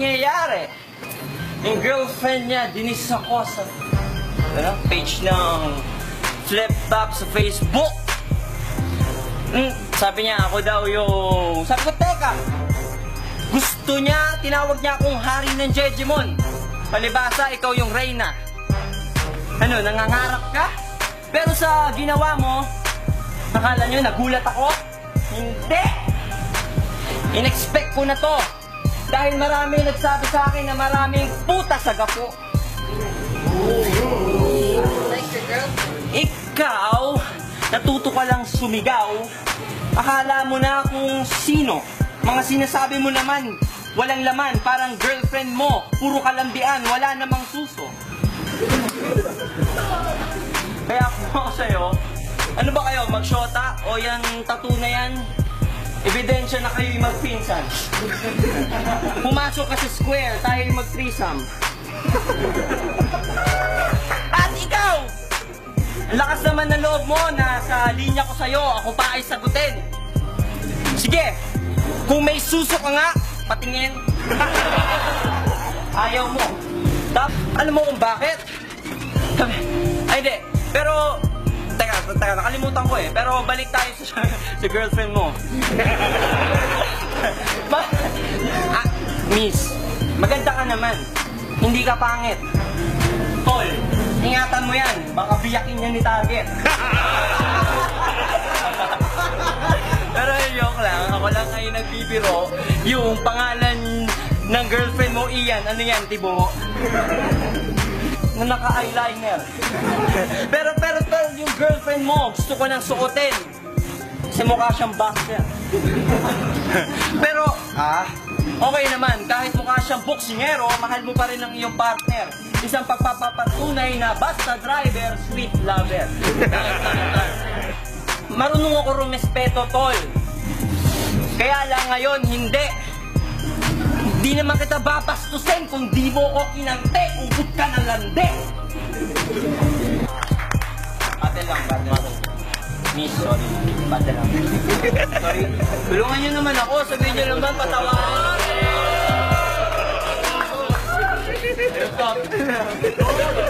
nangyayari? Yung girlfriend niya, dinis ako sa ano, page ng Flip Top sa Facebook. Mm, sabi niya, ako daw yung... Sabi ko, teka! Gusto niya, tinawag niya akong hari ng Jejimon. Palibasa, ikaw yung Reyna. Ano, nangangarap ka? Pero sa ginawa mo, nakala niyo, nagulat ako? Hindi! In-expect ko na to. Dahil marami nagsabi sa akin na maraming puta sa gapo. Ikaw, natuto ka lang sumigaw. Akala mo na kung sino. Mga sinasabi mo naman, walang laman, parang girlfriend mo. Puro kalambian, wala namang suso. Kaya kung ako sa'yo, ano ba kayo, magshota? O yan, tattoo na yan? Ebidensya na kayo'y magpinsan. Pumasok ka sa square, tayo'y mag-threesome. At ikaw! Ang lakas naman ng loob mo na sa linya ko sa'yo, ako pa ay sagutin. Sige, kung may suso ka nga, patingin. Ayaw mo. Tap, alam mo kung bakit? Ay, hindi. Pero, teka, teka, nakalimutan ko eh. Pero balik tayo sa, sa girlfriend mo. Miss, maganda ka naman. Hindi ka pangit. Tol, ingatan mo yan. Baka biyakin niya ni Target. Pero joke lang, ako lang ay nagbibiro. Yung pangalan ng girlfriend mo, Ian, ano yan, Tibo? na naka-eyeliner. pero, pero, pero, yung girlfriend mo, gusto ko nang suotin. Kasi mukha siyang boxer. pero, ah, okay naman. Kahit mukha siyang boksingero, mahal mo pa rin ang iyong partner. Isang pagpapapatunay na basta driver, sweet lover. Marunong ako rumespeto, tol. Kaya lang ngayon, hindi. Di naman kita babastusin kung di mo ko kinante, ubod ka ng lande. Bate lang, bate lang. Miss, sorry. Bate lang. sorry. Tulungan niyo naman ako. Sabihin niyo naman, patawarin. Doğru.